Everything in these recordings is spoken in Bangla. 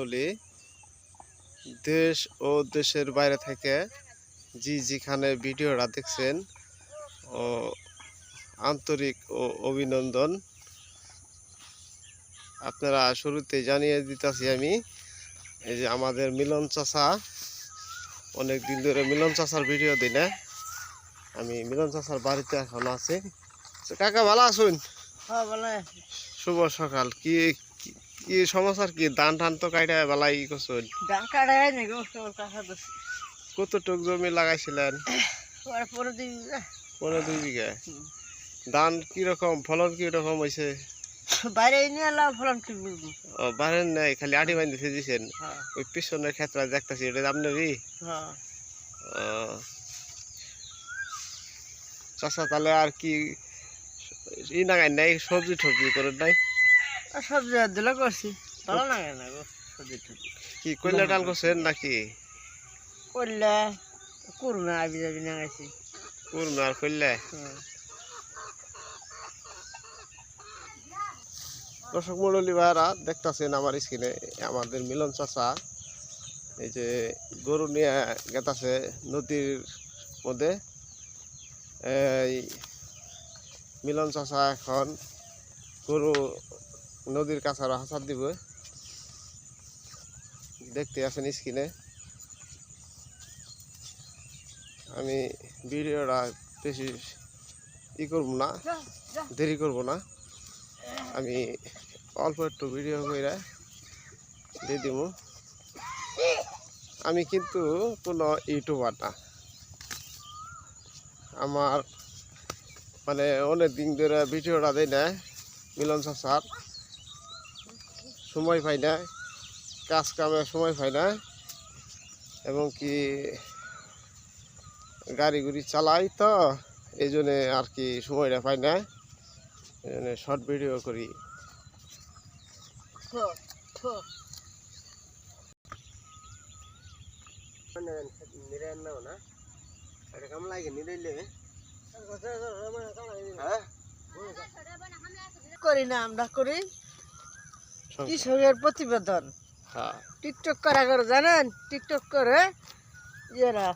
মণ্ডলী দেশ ও দেশের বাইরে থেকে যে যেখানে ভিডিওটা দেখছেন ও আন্তরিক ও অভিনন্দন। আপনারা শুরুতে জানিয়ে দিতেছি আমি এই যে আমাদের মিলন চাষা অনেক দিন ধরে মিলন চাষার ভিডিও দিই না। আমি মিলন চাষার বাড়িতে এখন আছি। কাকা ভালো আছুন? হ্যাঁ শুভ সকাল। কি কি- সমাচার কি? ধান টান তো কাইটা বেলাই কাটাই নাকি ওর কাছে তো কতটুক জমি লাগাইছিলেন? ওর পরে দিন পনেরো দুই বিঘা। ধান কীরকম ফলন কীরকম হয়েছে বাইরে নিয়ে ফলন কি ও নাই খালি দিয়েছেন হ্যাঁ। ওই পিছনের ক্ষেত্রে দেখতেছি এটা আপনারই হ্যাঁ। চাষা তাহলে আর কি ই নাই সবজি টবজি করে নাই? সবজি আর করছি। ভালো লাগে না গো সবজি কি ডাল করছেন নাকি? করলে কুরমা আবি যাবি না গেছি। কুরমা আর কইলে? দর্শক মন্ডলী ভাইরা দেখতেছেন আমার স্ক্রিনে আমাদের মিলন চাষা এই যে গরু নিয়ে গেতাছে নদীর মধ্যে। এই মিলন চাষা এখন গরু নদীর কাছে আরও হাসার দিব। দেখতে আছেন স্ক্রিনে। আমি ভিডিওটা বেশি ই করব না দেরি করব না। আমি অল্প একটু ভিডিও করে দিয়ে দিব। আমি কিন্তু কোনো ইউটিউবার না। আমার মানে অনেক দিন ধরে ভিডিওটা দেয় না মিলন চাষার সময় পাই না, কাজ কামে সময় পাই না, এবং কি গাড়ি গুড়ি চালাই তো, এই জন্যে আর কি সময়টা পাই না, এই জন্যে শর্ট ভিডিও করি। না করি না, আমরা করি। কৃষকের প্রতিবেদন? হ্যাঁ। টিকটক করা করে জানেন? টিকটক করে ইয়েরা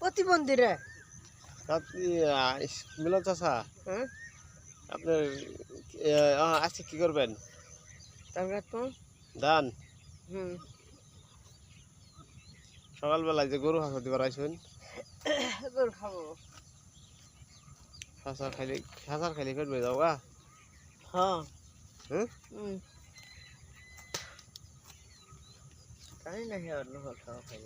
প্রতিবন্ধীরা আপনি মিলন চাষা হ্যাঁ? আপনার আজকে কি করবেন? ধান হুম। সকালবেলায় যে গরু হাসা দিবার আইসুন এবার খাব। হাসা খাইলে হাসার খাইলে করবে যাও গা হ্যাঁ। হুম হুম জানি না হে অন্য খাওয়া খাই